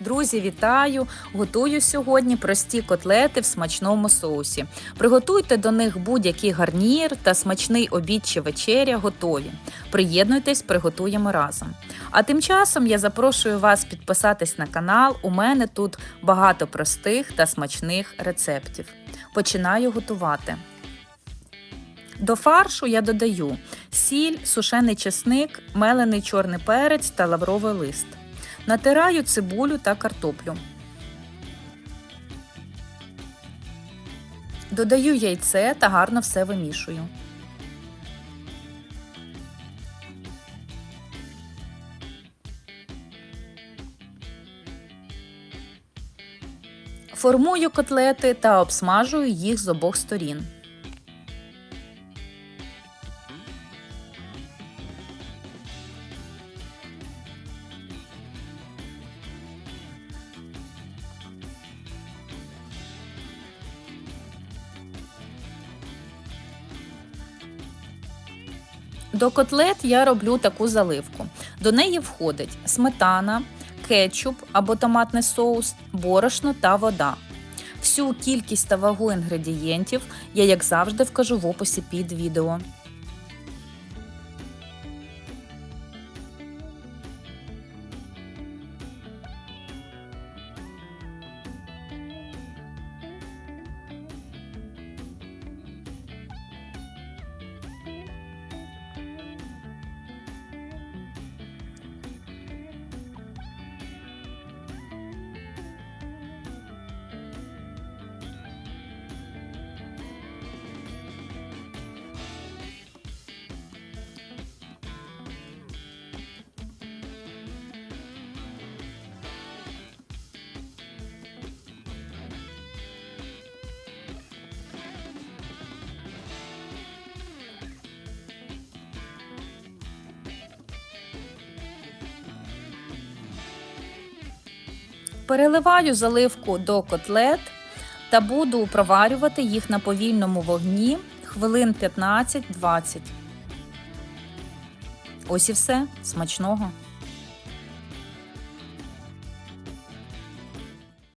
Друзі, вітаю! Готую сьогодні прості котлети в смачному соусі. Приготуйте до них будь-який гарнір та смачний обід чи вечеря готові. Приєднуйтесь, приготуємо разом. А тим часом я запрошую вас підписатись на канал. У мене тут багато простих та смачних рецептів. Починаю готувати. До фаршу я додаю сіль, сушений чесник, мелений чорний перець та лавровий лист. Натираю цибулю та картоплю. Додаю яйце та гарно все вимішую. Формую котлети та обсмажую їх з обох сторін. До котлет я роблю таку заливку. До неї входить сметана, кетчуп або томатний соус, борошно та вода. Всю кількість та вагу інгредієнтів я, як завжди, вкажу в описі під відео. Переливаю заливку до котлет та буду проварювати їх на повільному вогні хвилин 15-20. Ось і все. Смачного!